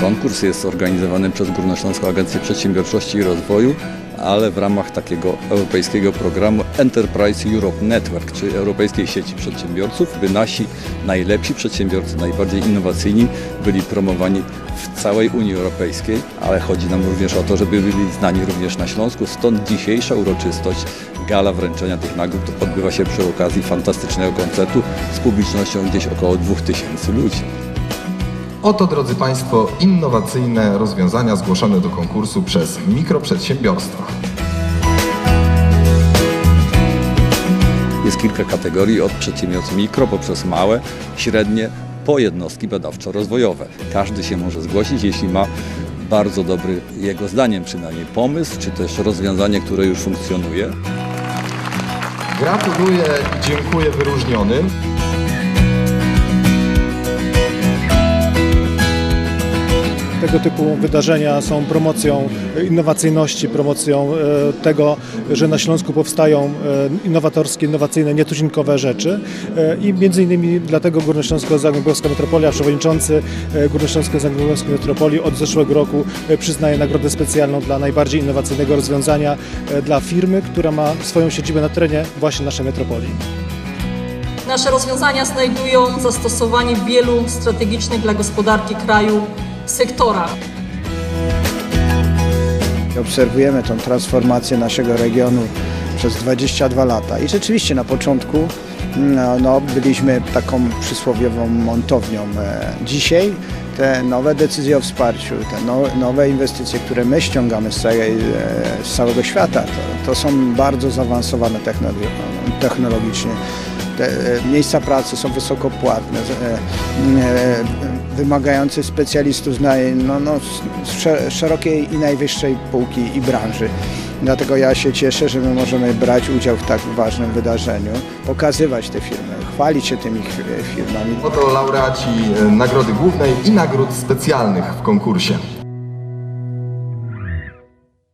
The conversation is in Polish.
Konkurs jest organizowany przez Górnośląską Agencję Przedsiębiorczości i Rozwoju, ale w ramach takiego europejskiego programu Enterprise Europe Network, czyli Europejskiej Sieci Przedsiębiorców, by nasi najlepsi przedsiębiorcy, najbardziej innowacyjni byli promowani w całej Unii Europejskiej, ale chodzi nam również o to, żeby byli znani również na Śląsku, stąd dzisiejsza uroczystość Gala wręczenia tych nagród odbywa się przy okazji fantastycznego koncertu z publicznością gdzieś około 2000 ludzi. Oto, drodzy Państwo, innowacyjne rozwiązania zgłoszone do konkursu przez mikroprzedsiębiorstwa. Jest kilka kategorii od przedsiębiorstw mikro poprzez małe, średnie, po jednostki badawczo-rozwojowe. Każdy się może zgłosić, jeśli ma bardzo dobry, jego zdaniem przynajmniej, pomysł, czy też rozwiązanie, które już funkcjonuje. Gratuluję i dziękuję wyróżnionym. Tego typu wydarzenia są promocją innowacyjności, promocją e, tego, że na Śląsku powstają e, innowatorskie, innowacyjne, nietuzinkowe rzeczy E, i między innymi dlatego Górnośląsko-Zagłębiowska Metropolia, przewodniczący Górnośląsko-Zagłębiowskiej Metropolii od zeszłego roku przyznaje nagrodę specjalną dla najbardziej innowacyjnego rozwiązania dla firmy, która ma swoją siedzibę na terenie właśnie naszej metropolii. Nasze rozwiązania znajdują zastosowanie w wielu strategicznych dla gospodarki kraju sektorach. Obserwujemy tą transformację naszego regionu przez 22 lata i rzeczywiście na początku no, no, byliśmy taką przysłowiową montownią. E, Dzisiaj te nowe decyzje o wsparciu, te no, nowe inwestycje, które my ściągamy z, całej, e, z całego świata, to, to są bardzo zaawansowane technolo- technologicznie. E, miejsca pracy są wysoko płatne, e, e, wymagające specjalistów z no, no, z sze- szerokiej i najwyższej półki i branży. Dlatego ja się cieszę, że my możemy brać udział w tak ważnym wydarzeniu, pokazywać te firmy, chwalić się tymi firmami. Oto laureaci Nagrody Głównej i nagród specjalnych w konkursie.